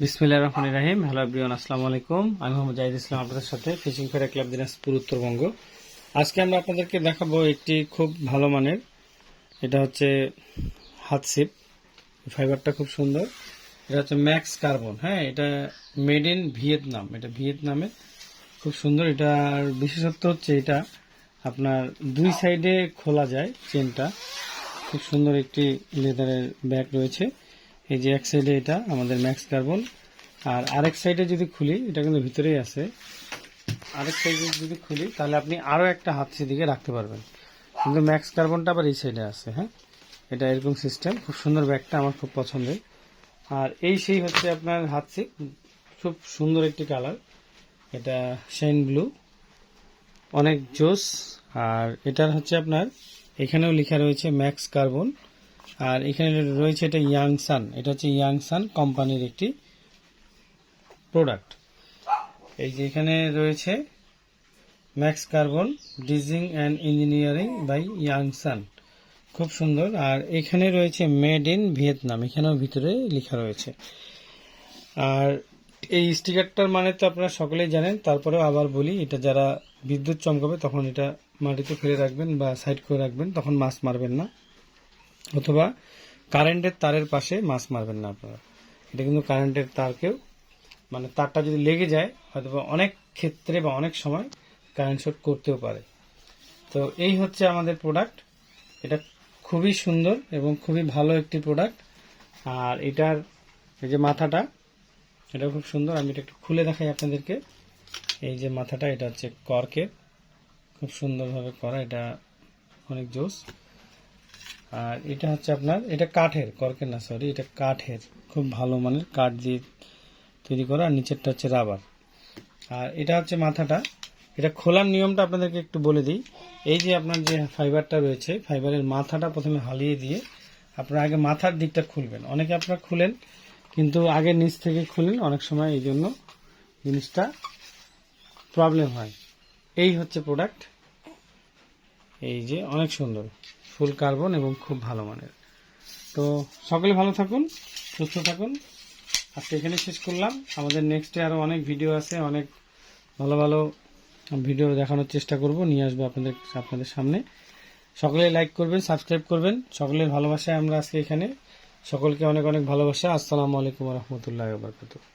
বিসমিল্লাহ রহমান রাহিম। Hello everyone, আসসালামু আলাইকুম। আমি মোহাম্মদ জাহিদ ইসলাম আপনাদের সাথে ফিশিং ফেরা ক্লাব দিনাজপুর, উত্তরবঙ্গ। আজকে আমরা আপনাদেরকে দেখাবো একটি খুব ভালো মানের, এটা হচ্ছে হাতসিপ ফাইবারটা খুব সুন্দর। এটা হচ্ছে ম্যাক্স কার্বন। হ্যাঁ এটা মেড ইন ভিয়েতনাম। এটা ভিয়েতনামে খুব সুন্দর। এটার বিশেষত্ব হচ্ছে এটা আপনার দুই সাইডে খোলা যায় চেনটা। খুব সুন্দর একটি লেদারের ব্যাগ রয়েছে। এই যে এক সাইডে এটা, আমাদের ম্যাক্স কার্বন আর আরেক সাইডে যদি খুলি, এটা কিন্তু ভিতরেই আছে। আরেক সাইডে যদি খুলি, তাহলে আপনি আরও একটা হাত দিকে রাখতে পারবেন। কিন্তু ম্যাক্স কার্বনটা আবার এই সাইডে আছে হ্যাঁ? এটা এরকম সিস্টেম খুব সুন্দর ব্যাগটা আমার খুব পছন্দের। আর এই সেই হচ্ছে আপনার হাতসি খুব সুন্দর একটি কালার এটা শাইন ব্লু অনেক জোস। আর এটার হচ্ছে আপনার, এখানেও লেখা রয়েছে ম্যাক্স কার্বন আর এখানে রয়েছে এটা ইয়াংসান এটা হচ্ছে ইয়াংসান কোম্পানির একটি প্রোডাক্ট এই যে এখানে রয়েছে max carbon designing and engineering by Yangsan খুব সুন্দর। আর এখানে রয়েছে মেড ইন ভিয়েতনাম এখানেও ভিতরে লেখা রয়েছে। আর এই স্টিকারটার মানে তো আপনারা সকলেই জানেন। তারপরেও আবার বলি, এটা যারা বিদ্যুৎ চমকাবে, তখন এটা মাটিতে ফেলে রাখবেন বা সাইড করে রাখবেন, তখন মাছ মারবেন না। অথবা কারেন্টের তারের পাশে মাছ মারবেন না আপনারা। এটা কিন্তু কারেন্টের তারকেও মানে তারটা যদি লেগে যায় হয়তো অনেক ক্ষেত্রে বা অনেক সময় কারেন্ট শর্ট করতেও পারে। তো এই হচ্ছে আমাদের প্রোডাক্ট এটা খুবই সুন্দর এবং খুবই ভালো একটি প্রোডাক্ট আর এটার এই যে মাথাটা এটা খুব সুন্দর। আমি এটা একটু খুলে দেখাই আপনাদেরকে। এই যে মাথাটা, এটা হচ্ছে কর্কের খুব সুন্দরভাবে করা। এটা অনেক জোস। আর এটা হচ্ছে আপনার, এটা কাঠের কর্কের না সরি এটা কাঠের, খুব ভালো মানের কাঠ দিয়ে তৈরি করা, আর নিচেরটা হচ্ছে রাবার। আর এটা হচ্ছে মাথাটা, এটা খোলার নিয়মটা আপনাদেরকে একটু বলে দিই। এই যে আপনার যে ফাইবারটা রয়েছে, ফাইবারের মাথাটা প্রথমে হালিয়ে দিয়ে আপনার আগে মাথার দিকটা খুলবেন। অনেকে আপনারা খুলেন, কিন্তু আগে নিচ থেকে খুলেন, অনেক সময় এই জন্য জিনিসটা প্রবলেম হয়। এই হচ্ছে প্রোডাক্ট এই যে অনেক সুন্দর। ফুল কার্বন এবং খুব ভালো মানের। তো সকলে ভালো থাকুন, সুস্থ থাকুন। আজকে এখানে শেষ করলাম। আমাদের নেক্সটে আরও অনেক ভিডিও আছে, অনেক ভালো ভালো ভিডিও দেখানোর চেষ্টা করব, নিয়ে আসব আপনাদের আপনাদের সামনে। সকলে লাইক করবেন সাবস্ক্রাইব করবেন। সকলের ভালোবাসায় আমরা আজকে এখানে। সকলকে অনেক অনেক ভালোবাসা। আসসালামু আলাইকুম রহমতুল্লাহ বারকাতুহ।